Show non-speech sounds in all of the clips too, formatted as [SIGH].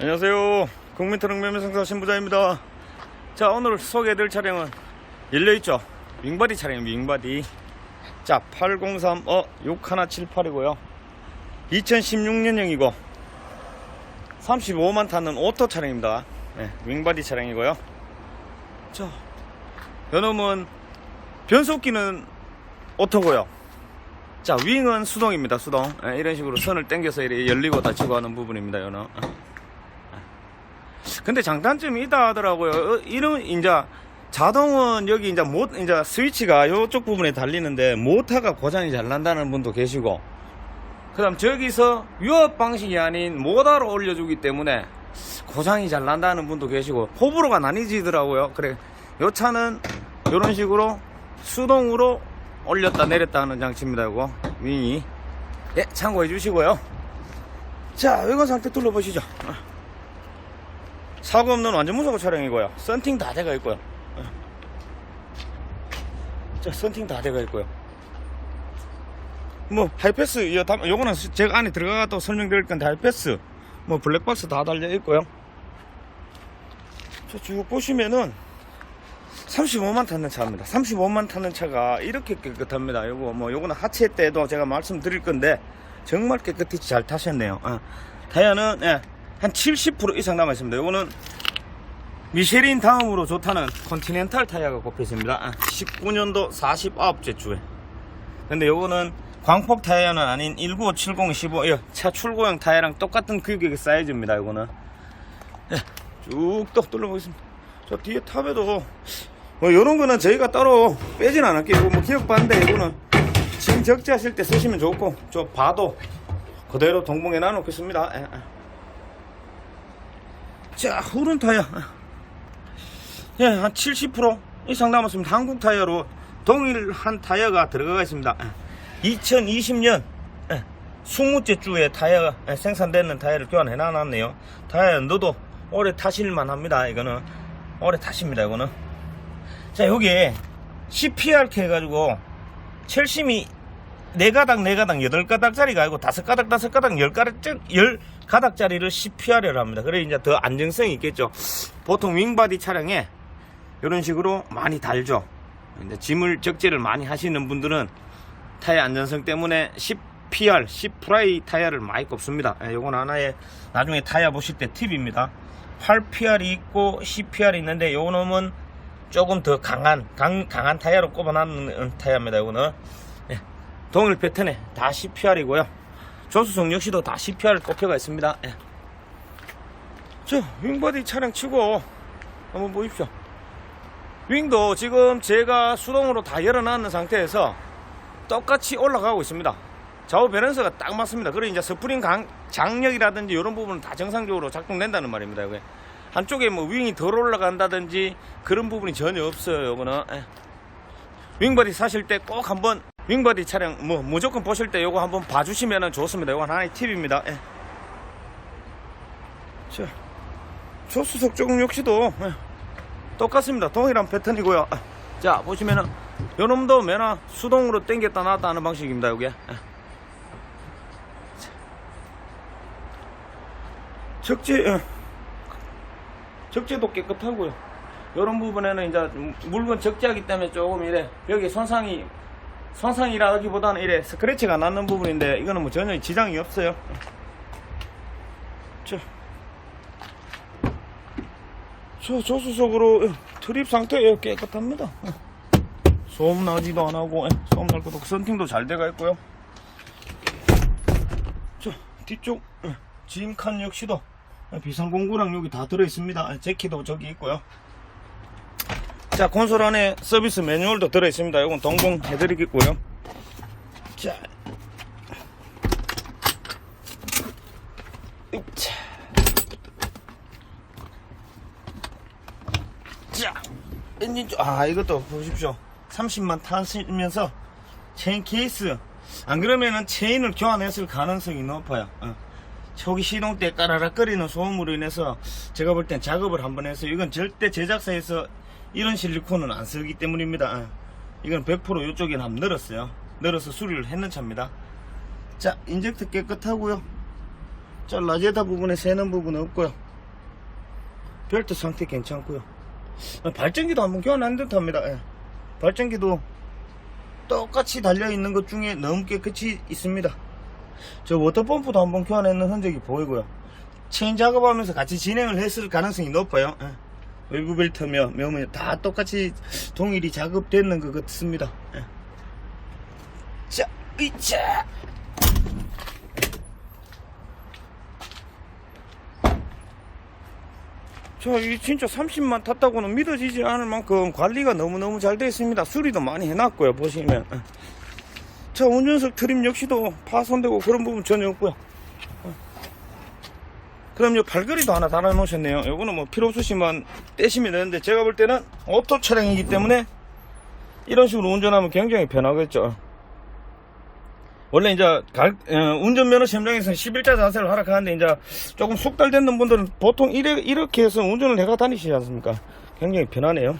안녕하세요. 국민트럭 매매상사 신부자입니다. 자, 오늘 소개해드릴 차량은 열려있죠. 윙바디 차량, 윙바디. 자, 803, 어, 6178이고요. 2016년형이고, 35만 타는 오토 차량입니다. 네, 윙바디 차량이고요. 자, 요놈은 변속기는 오토고요. 자, 윙은 수동입니다, 수동. 예, 이런 식으로 선을 당겨서 열리고 닫히고 하는 부분입니다, 요는. [LAUGHS] 근데 장단점이 있다 하더라고요. 어, 이런, 이제, 자동은 여기 이제 모, 이제 스위치가 이쪽 부분에 달리는데 모터가 고장이 잘 난다는 분도 계시고, 그 다음 저기서 유압 방식이 아닌 모터로 올려주기 때문에 고장이 잘 난다는 분도 계시고, 호불호가 나뉘지더라고요. 그래, 요 차는 이런 식으로 수동으로 올렸다 내렸다 하는 장치입니다. 이거 윙이 예 참고해 주시고요. 자 외관 상태 둘러보시죠. 사고 없는 완전 무사고 차량이고요. 썬팅 다 돼가 있고요. 자 썬팅 다 돼가 있고요. 뭐 하이패스 요거는 제가 안에 들어가서 설명드릴 건데 하이패스 뭐 블랙박스 다 달려 있고요. 자쭉 보시면은 35만 타는 차입니다. 35만 타는 차가 이렇게 깨끗합니다. 요거 뭐 요거는 하체 때도 제가 말씀드릴 건데 정말 깨끗이 잘 타셨네요. 아, 타이어는 예, 한 70% 이상 남아 있습니다. 요거는 미쉐린 다음으로 좋다는 컨티넨탈 타이어가 꼽혀있습니다. 19년도 49째 주에. 근데 요거는 광폭 타이어는 아닌 19, 70, 15, 예, 차 출고형 타이어랑 똑같은 규격의 사이즈입니다. 요거는 예, 쭉또 둘러보겠습니다. 저 뒤에 탑에도 뭐 요런 거는 저희가 따로 빼진 않을게요. 이거 뭐 기억반대 이거는 짐 적재하실 때 쓰시면 좋고 저 봐도 그대로 동봉해 놔놓겠습니다. 예, 예. 자 후륜 타이어 예, 한 70% 이상 남았습니다. 한국 타이어로 동일한 타이어가 들어가 있습니다. 2020년 20째 주에 타이어가 예, 생산되는 타이어를 교환해 놔놨네요. 타이어 너도 오래 타실만 합니다. 이거는 오래 타십니다. 이거는 자 여기에 CPRK 해가지고 첼심이 4가닥 4가닥 8가닥짜리가 아니고 5가닥 5가닥 10가닥 10 가닥짜리를 CPR을 합니다. 그래 이제 더 안정성이 있겠죠. 보통 윙바디 차량에 이런 식으로 많이 달죠. 이제 짐을 적재를 많이 하시는 분들은 타이어 안전성 때문에 CPR, C프라이 타이어를 많이 꼽습니다. 예, 요건 하나의 나중에 타이어 보실 때 팁입니다. 8PR이 있고 CPR이 있는데 요 놈은 조금 더 강한 강, 강한 타이어로 꼽아놨는 타이어입니다 이거는. 예, 동일 패턴에 다 CPR이고요 조수석 역시도 다 CPR 꼽혀가 있습니다 예. 저 윙버디 차량 치고 한번 보십시오 윙도 지금 제가 수동으로 다 열어놨는 상태에서 똑같이 올라가고 있습니다 좌우 밸런스가 딱 맞습니다 그래 이제 스프링 강, 장력이라든지 이런 부분은 다 정상적으로 작동된다는 말입니다 이게. 한쪽에 뭐 윙이 덜 올라간다든지 그런 부분이 전혀 없어요 요거는 예. 윙바디 사실 때 꼭 한번 윙바디 차량 뭐 무조건 보실 때 요거 한번 봐주시면 좋습니다 요건 하나의 팁입니다 예. 자 조수석 조금 역시도 예. 똑같습니다 동일한 패턴이고요 아, 자 보시면은 요놈도 매나 수동으로 당겼다 놨다 하는 방식입니다 요게 예. 자. 적재 예. 적재도 깨끗하고요. 이런 부분에는 이제 물건 적재하기 때문에 조금 이래 여기 손상이 손상이라기보다는 이래 스크래치가 나는 부분인데 이거는 뭐 전혀 지장이 없어요. 자, 저 조수석으로 예, 트립 상태 예, 깨끗합니다. 예. 소음 나지도 안 하고 예, 소음 날 것도 없고, 선팅도 잘 돼가 있고요. 저 뒤쪽 예, 짐칸 역시도 비상공구랑 여기 다 들어있습니다. 제키도 저기 있고요. 자, 콘솔 안에 서비스 매뉴얼도 들어있습니다. 이건 동봉 해드리겠고요. 자, 으차. 자, 엔진 쪽, 아, 이것도 보십시오. 30만 타시면서 체인 케이스. 안 그러면은 체인을 교환했을 가능성이 높아요. 어. 초기 시동 때 까라락 거리는 소음으로 인해서 제가 볼 땐 작업을 한번 해서 이건 절대 제작사에서 이런 실리콘은 안 쓰기 때문입니다. 예. 이건 100% 이쪽에는 한번 늘었어요. 늘어서 수리를 했는 차입니다. 자, 인젝터 깨끗하고요. 자, 라제다 부분에 새는 부분은 없고요. 벨트 상태 괜찮고요. 아, 발전기도 한번 교환한 듯 합니다. 예. 발전기도 똑같이 달려있는 것 중에 너무 깨끗이 있습니다. 저 워터펌프도 한번 교환했는 흔적이 보이고요. 체인 작업하면서 같이 진행을 했을 가능성이 높아요. 예. 외부 벨트며 매우며 다 똑같이 동일이 작업되는 것 같습니다. 예. 자, 이자. 자, 이 진짜 30만 탔다고는 믿어지지 않을 만큼 관리가 너무너무 잘 되어 있습니다. 수리도 많이 해놨고요, 보시면. 예. 자, 운전석 트림 역시도 파손되고 그런 부분 전혀 없고요. 그럼 요 발걸이도 하나 달아 놓으셨네요. 요거는 뭐 필요 없으시면 떼시면 되는데 제가 볼 때는 오토 차량이기 때문에 이런 식으로 운전하면 굉장히 편하겠죠. 원래 이제 갈- 어, 운전면허 시험장에서는 11자 자세를 하락하는데 이제 조금 숙달되는 분들은 보통 이래, 이렇게 해서 운전을 해가 다니시지 않습니까? 굉장히 편하네요.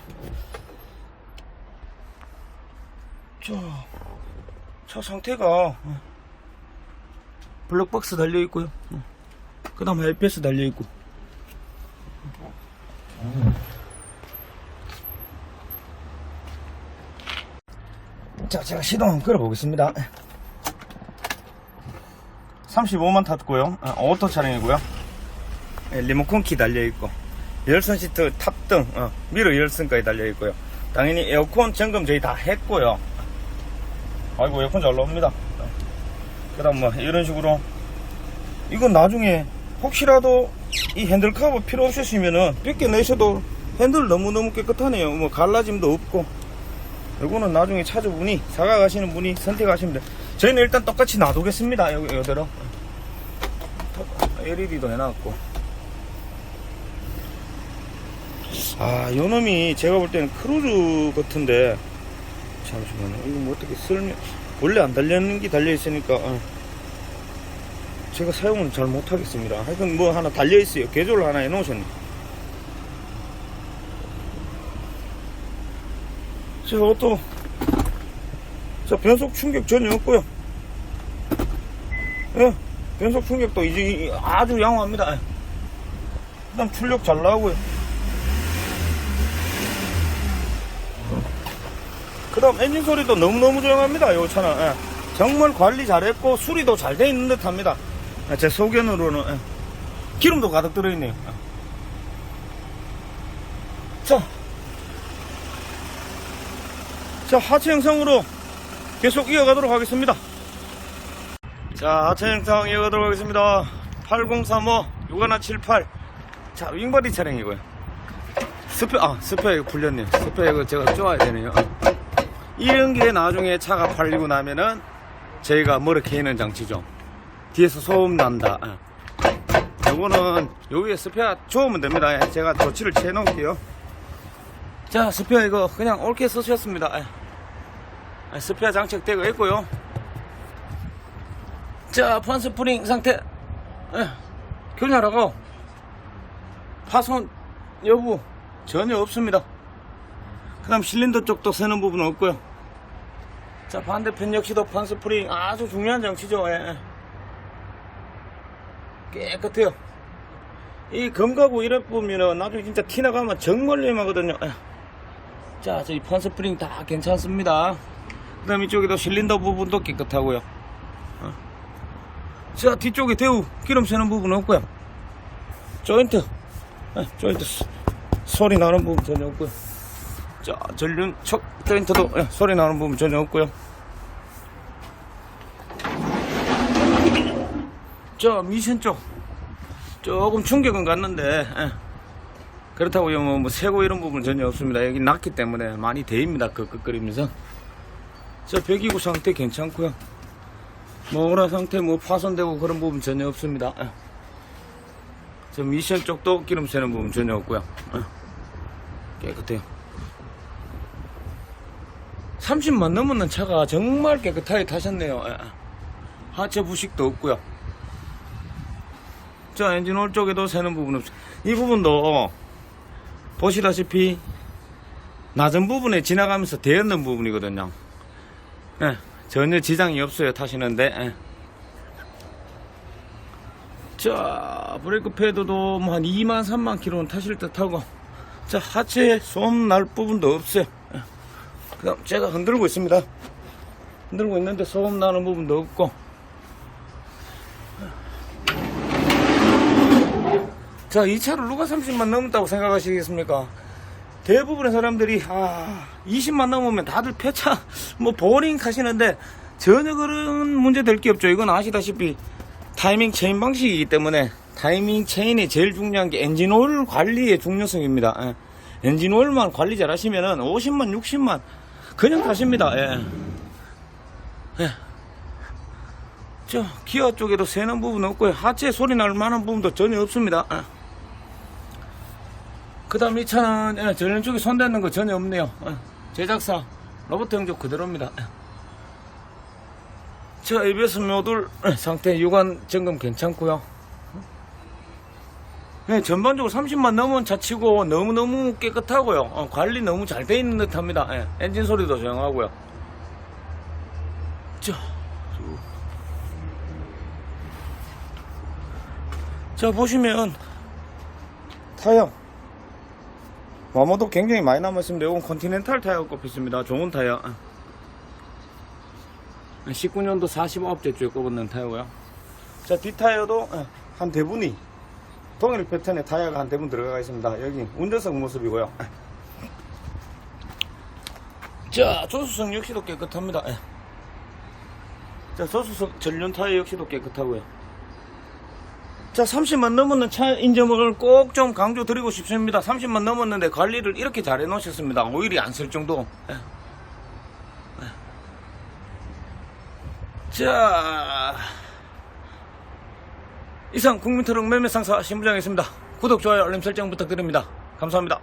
자, 차 상태가 어, 블록박스 달려 있고요. 그 다음 LPS 달려 있고. 자, 제가 시동 한번 끌어보겠습니다. 35만 탔고요. 아, 오토 차량이고요. 예, 리모컨 키 달려 있고 열선 시트 탑등, 어, 미러 열선까지 달려 있고요. 당연히 에어컨 점검 저희 다 했고요. 아이고 에어컨 잘 나옵니다. 그 다음 뭐 이런 식으로 이건 나중에 혹시라도 이 핸들 커버 필요 없으시면은 뺏겨 내셔도 핸들 너무너무 깨끗하네요. 뭐 갈라짐도 없고 이거는 나중에 찾아분이 사가 가시는 분이 선택하시면 돼요. 저희는 일단 똑같이 놔두겠습니다. 여기 이대로 LED도 해놨고 아 요놈이 제가 볼 때는 크루즈 같은데 잠시만요 이거 뭐 어떻게 설명 원래 안 달려있는 게 달려 있으니까 어. 제가 사용은 잘 못하겠습니다. 하여튼 뭐 하나 달려있어요. 개조를 하나 해놓으셨네. 저 또, 자, 변속 충격 전혀 없고요. 예, 변속 충격도 이제 아주 양호합니다. 예. 그다음 출력 잘 나오고요. 그 다음 엔진 소리도 너무너무 조용합니다. 이 차는. 예. 정말 관리 잘했고 수리도 잘 돼 있는 듯 합니다. 예, 제 소견으로는 예. 기름도 가득 들어있네요. 예. 자, 자 하체 영상으로 계속 이어가도록 하겠습니다. 자 하체 영상 이어가도록 하겠습니다. 8035 6178 자 윙바디 차량이고요. 스페 아 스페 이거 풀렸네요. 스페 이거 제가 쪼아야 되네요. 이런 게 나중에 차가 팔리고 나면은 저희가 머리 개는 장치죠 뒤에서 소음 난다. 예. 요거는 여기에 스페어 주우면 됩니다. 예, 제가 조치를 취해 놓을게요. 자 스페어 이거 그냥 옳게 쓰셨습니다. 예. 예, 스페어 장착되고 있고요. 자 판스프링 상태. 예, 교환하라고. 파손 여부 전혀 없습니다. 그 다음 실린더 쪽도 새는 부분은 없고요. 자 반대편 역시도 판스프링 아주 중요한 장치죠. 예. 깨끗해요. 이 검가구 이래 보면은 나중에 진짜 티 나가면 정말 위험하거든요. 예. 자 저희 판스프링 다 괜찮습니다. 그 다음 이쪽에도 실린더 부분도 깨끗하고요. 어. 자 뒤쪽에 대우 기름 새는 부분 없고요. 조인트. 예, 조인트 소- 소리 나는 부분 전혀 없고요. 자, 전륜 척 조인트도 예, 소리 나는 부분 전혀 없고요. 자, 미션 쪽 조금 충격은 갔는데 예. 그렇다고 뭐, 뭐 새고 이런 부분 전혀 없습니다. 여기 낮기 때문에 많이 데입니다. 끄끄거리면서. 자, 배기구 상태 괜찮고요. 뭐 오라 상태 뭐 파손되고 그런 부분 전혀 없습니다. 예. 저 미션 쪽도 기름 새는 부분 전혀 없고요. 예. 깨끗해요. 30만 넘는 차가 정말 깨끗하게 타셨네요. 예. 하체 부식도 없고요. 자, 엔진 홀 쪽에도 새는 부분 없어요. 이 부분도 보시다시피 낮은 부분에 지나가면서 대었는 부분이거든요. 예, 전혀 지장이 없어요. 타시는데. 예. 자, 브레이크 패드도 뭐 한 2만, 3만 킬로는 타실 듯 하고. 자, 하체에 솜날 부분도 없어요. 그 다음, 제가 흔들고 있습니다. 흔들고 있는데 소음 나는 부분도 없고. 자, 이 차를 누가 30만 넘었다고 생각하시겠습니까? 대부분의 사람들이, 아, 20만 넘으면 다들 폐차, 뭐, 보링 하시는데, 전혀 그런 문제 될 게 없죠. 이건 아시다시피, 타이밍 체인 방식이기 때문에, 타이밍 체인이 제일 중요한 게 엔진 오일 관리의 중요성입니다. 예. 엔진 오일만 관리 잘 하시면은 50만, 60만, 그냥 가십니다. 예. 예. 저, 기어 쪽에도 새는 부분 없고요. 하체 소리 날 만한 부분도 전혀 없습니다. 예. 그 다음 이 차는 예, 전륜 쪽에 손대는 거 전혀 없네요. 예. 제작사 로버트 형조 그대로입니다. 예. 자, ABS 모듈 예, 상태 유관 점검 괜찮고요. 네, 전반적으로 30만 넘은 차치고 너무너무 깨끗하고요. 어, 관리 너무 잘 돼 있는 듯 합니다. 예, 엔진 소리도 조용하고요. 자, 자, 보시면 타이어 마모도 굉장히 많이 남았습니다. 이건 컨티넨탈 타이어 꼽혔습니다. 좋은 타이어. 19년도 45업제주에 꼽았는 타이어고요. 자, 뒷타이어도 예, 한 대분이 동일 패턴의 타이어가 한 대분 들어가 있습니다. 여기 운전석 모습이고요. 자, 조수석 역시도 깨끗합니다. 예. 자, 조수석 전륜 타이어 역시도 깨끗하고요. 자, 30만 넘었는 차 인 점을 꼭 좀 강조 드리고 싶습니다. 30만 넘었는데 관리를 이렇게 잘 해놓으셨습니다. 오일이 안 쓸 정도. 예. 예. 자, 이상 국민트럭 매매상사 신부장이었습니다. 구독, 좋아요, 알림 설정 부탁드립니다. 감사합니다.